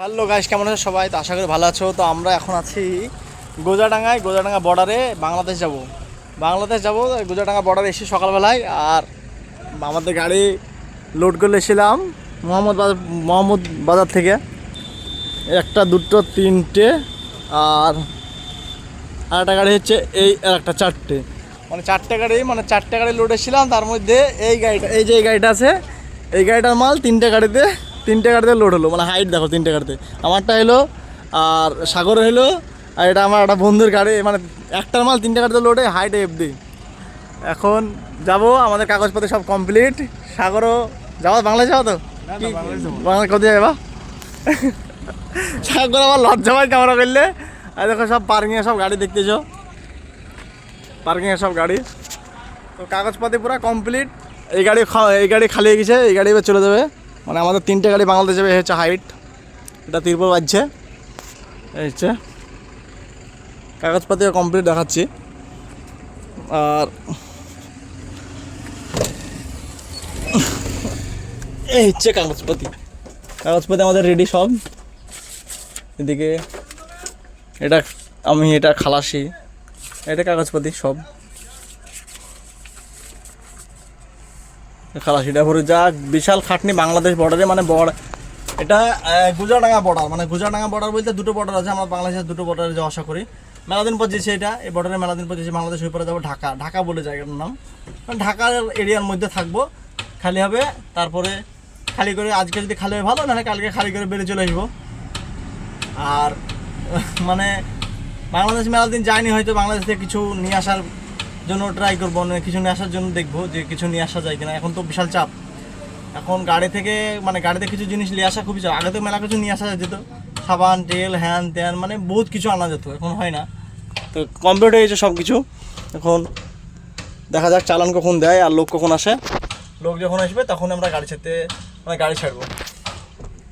Hello guys কেমন আছো সবাই? তো আশা করি ভালো আছো। তো আমরা এখন আছি গোজাডাঙ্গায়, গোজাডাঙ্গা বর্ডারে বাংলাদেশ যাব। বাংলাদেশ যাব, গোজাডাঙ্গা বর্ডারে এসে সকালবেলায় আর আমাদের গাড়ি লোড করে এসেছিলাম মোহাম্মদ বাজার মোহাম্মদ বাজার থেকে। একটা, দুটো, তিনটে আর আরেকটা গাড়ি হচ্ছে এই আর একটা চারটে। মানে চারটে গাড়ি মানে চারটে গাড়ি লোড এসেছিলাম তার মধ্যে এই গাড়িটা, এই যে এই গাড়িটা আছে, এই গাড়িটার মাল তিনটে গাড়িতে তিনটে গাড়িতে লোড হলো। মানে হাইট দেখো তিনটে গাড়িতে আমারটা এলো আর সাগর হলো আর এটা আমার একটা বন্ধুর গাড়ি মানে একটার মাল তিনটে গাড়িতে লোডে হাইট এফডি এখন যাব আমাদের কাগজপত্র সব কমপ্লিট সাগরও যাওয়া বাংলাদেশ যাওয়া তো? বাংলা কোথায় যাবা সাগর আবার লজ্জা পাই ক্যামেরা করলে। আর দেখো সব পার্কিংয়ে সব গাড়ি দেখতেছো। পার্কিংয়ে সব গাড়ি। তো কাগজপাতি পুরো কমপ্লিট এই গাড়ি এই গাড়ি খালি হয়ে গেছে এই গাড়ি এবার চলে যাবে। মানে আমাদের তিনটে গাড়ি বাংলাদেশ যাবে হচ্ছে হাইট এটা তিরপল বাজছে। এই হচ্ছে কাগজপাতি কমপ্লিট দেখাচ্ছি। আর এই হচ্ছে কাগজপাতি। কাগজপাতি আমাদের রেডি সব। এদিকে এটা আমি এটা খালাসি। এটা কাগজপাতি সব। খালাসিটা ভরে যা বিশাল খাটনি বাংলাদেশ বর্ডারে মানে বড় এটা আহ, গুজরাডাঙ্গা বর্ডার মানে গুজরাডাঙ্গা বর্ডার বলতে দুটো বর্ডার আছে আমরা বাংলাদেশের দুটো বর্ডারে যাওয়া আসা করি। মেলাদিন পর যেছে এটা এই বর্ডারে মেলাদিন পর যেছে বাংলাদেশ হয়ে পরে যাব ঢাকা ঢাকা বলে জায়গাটার নাম। ঢাকার এরিয়ার মধ্যে থাকব খালি হবে তারপরে খালি করে আজকে যদি খালি হয় ভালো নাহলে কালকে খালি করে বেড়ে চলে আসব। আর মানে বাংলাদেশ মেলা দিন যায়নি হয়তো বাংলাদেশ থেকে কিছু নিয়ে আসার জন্য ট্রাই করব মানে কিছু নিয়ে আসার জন্য দেখব যে কিছু নিয়ে আসা যায় কিনা। এখন তো বিশাল চাপ। এখন গাড়ি থেকে মানে গাড়িতে কিছু জিনিস নিয়ে আসা খুবই চাপ। আগে তো মেলা কিছু নিয়ে আসা যেত। সাবান, তেল, হ্যান ত্যান মানে বহুত কিছু আনা যেত। এখন হয় না। তো কমপ্লিট হয়ে সব কিছু এখন দেখা যাক চালান কখন দেয় আর লোক কখন আসে। লোক যখন আসবে, তখন আমরা গাড়ি ছাড়তে মানে গাড়ি ছাড়বো।